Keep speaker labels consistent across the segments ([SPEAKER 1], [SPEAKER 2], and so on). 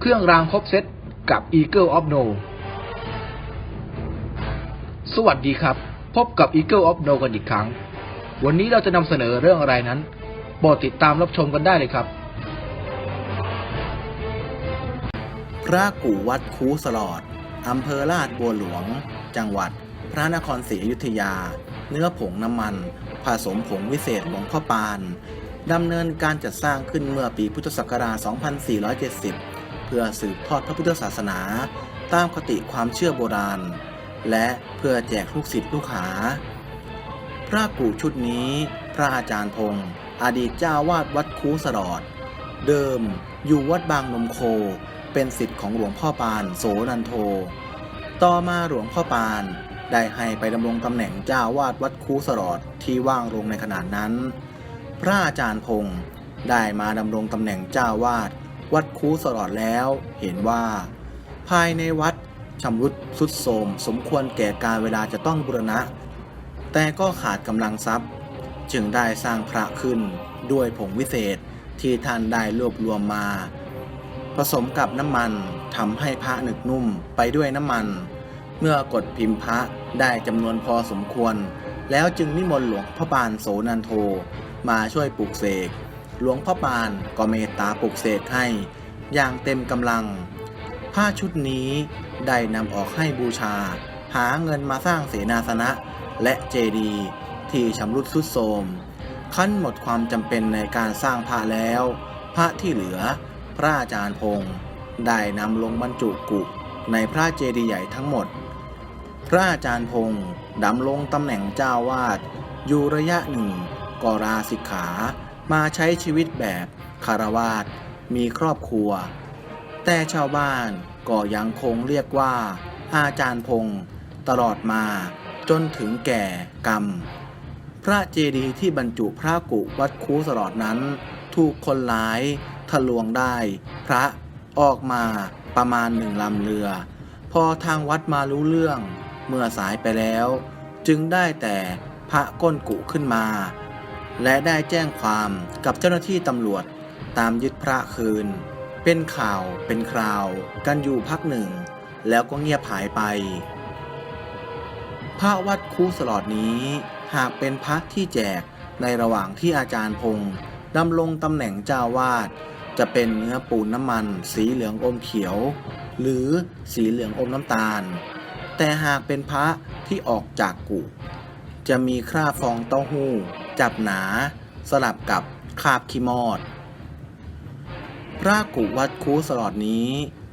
[SPEAKER 1] เครื่องรางครบเซตกับ Eagle of No สวัสดีครับ พบกับ Eagle of No กันอีกครั้ง วันนี้เราจะนำเสนอเรื่องอะไรนั้นโปรดติดตามรับชมกันได้เลยครับ
[SPEAKER 2] พระกูวัดคูสลอดอำเภอลาดบัวหลวง จังหวัด พระนครศรีอยุธยา เนื้อผงน้ำมัน ผสมผงวิเศษหลวงพ่อปานดำเนินการจัดสร้างขึ้นเมื่อปีพุทธศักราช 2470 เพื่อสืบทอดพระพุทธศาสนา ตามคติความเชื่อโบราณ และเพื่อแจกลูกศิษย์ลูกหา พระกู่ชุดนี้ พระอาจารย์พงศ์อดีตเจ้าวาดวัดคูสลอด เดิมอยู่วัดบางนมโค เป็นสิทธิ์ของหลวงพ่อปานโสนันโท ต่อมาหลวงพ่อปานได้ให้ไปดำรงตำแหน่งเจ้าวาดวัดคูสลอดที่ว่างลงในขณะนั้น พระอาจารย์พงศ์ได้มาดำรงตำแหน่งเจ้าวาด วัดคูสลอดแล้ว เห็นว่า ภายในวัดชำรุดสุดโทรมสมควรแก่การเวลาจะต้องบูรณะ แต่ก็ขาดกำลังทรัพย์ จึงได้สร้างพระขึ้นด้วยผงวิเศษที่ท่านได้รวบรวมมา ผสมกับน้ำมันทำให้พระหนึกนุ่มไปด้วยน้ำมัน เมื่อกดพิมพ์พระได้จำนวนพอสมควร แล้วจึงนิมนต์หลวงพ่อปานโสนันโทมาช่วยปลูกเสก หลวงพ่อปานก็เมตตาปลูกเสกให้ อย่างเต็มกำลัง ผ้าชุดนี้ได้นำออกให้บูชา หาเงินมาสร้างเสนาสนะ และเจดีย์ที่ชำรุดทรุดโทรมขั้นหมดความจำเป็นในการสร้างพระแล้ว พระที่เหลือ พระอาจารย์พงศ์ได้นำลงบรรจุกุในพระเจดีย์ใหญ่ทั้งหมด พระอาจารย์พงศ์ดำลงตำแหน่งเจ้าวาดอยู่ระยะหนึ่งก็ราสิกขา มาใช้ชีวิตแบบคารวาสมีครอบครัว แต่ชาวบ้านก็ยังคงเรียกว่า อาจารย์พงศ์ตลอดมาจนถึงแก่กรรม พระเจดีย์ที่บรรจุพระกุวัดคูสลอดนั้น ถูกคนร้ายทะลวงได้ พระออกมาประมาณหนึ่งลำเรือ พอทางวัดมารู้เรื่อง เมื่อสายไปแล้ว จึงได้แต่พระก้นกุขึ้นมา และได้แจ้งความกับเจ้าหน้าที่ตำรวจ ตามยึดพระคืน เป็นข่าวเป็นคราว กันอยู่พักหนึ่ง แล้วก็เงียบหายไป พระวัดคูสลอดนี้ หากเป็นพระที่แจกในระหว่างที่อาจารย์พงศ์ดำรงตำแหน่งเจ้าวาด จะเป็นเนื้อปูนน้ำมัน สีเหลืองอมเขียว หรือสีเหลืองอมน้ำตาล แต่หากเป็นพระที่ออกจากกุจะมีคราฟองเต้าหู้ จับหนา สลับกับคาบขี้มอด พระกุวัดคูสลอดนี้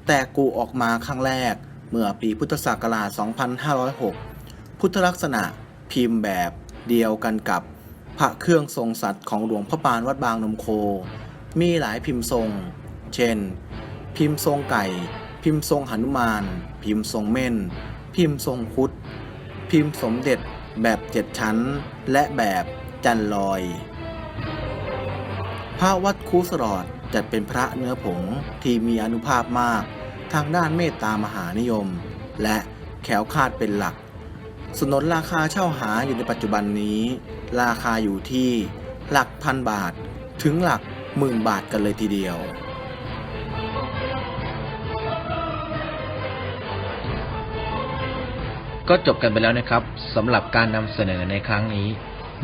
[SPEAKER 2] แต่กูออกมาครั้งแรก เมื่อปีพุทธศักราช 2506 พุทธลักษณะพิมพ์แบบเดียวกันกับพระเครื่องทรงสัตว์ของหลวงพ่อปานวัดบางนมโค มีหลายพิมพ์ทรง เช่น พิมพ์ทรงไก่ พิมพ์ทรงหนุมาน พิมพ์ทรงเม่น พิมพ์ทรงคุด พิมพ์สมเด็จแบบเจ็ดชั้นและแบบ จันลอย พระวัดคูสลอดจัดเป็นพระเนื้อผงที่มีอนุภาพมาก ทางด้านเมตตามหานิยม และแขวคาดเป็นหลัก สนนราคาเช่าหาอยู่ในปัจจุบันนี้ ราคาอยู่ที่หลักพันบาทถึงหลักหมื่นบาทกันเลยทีเดียว
[SPEAKER 1] ก็จบกันไปแล้วนะครับสำหรับการนำเสนอในครั้งนี้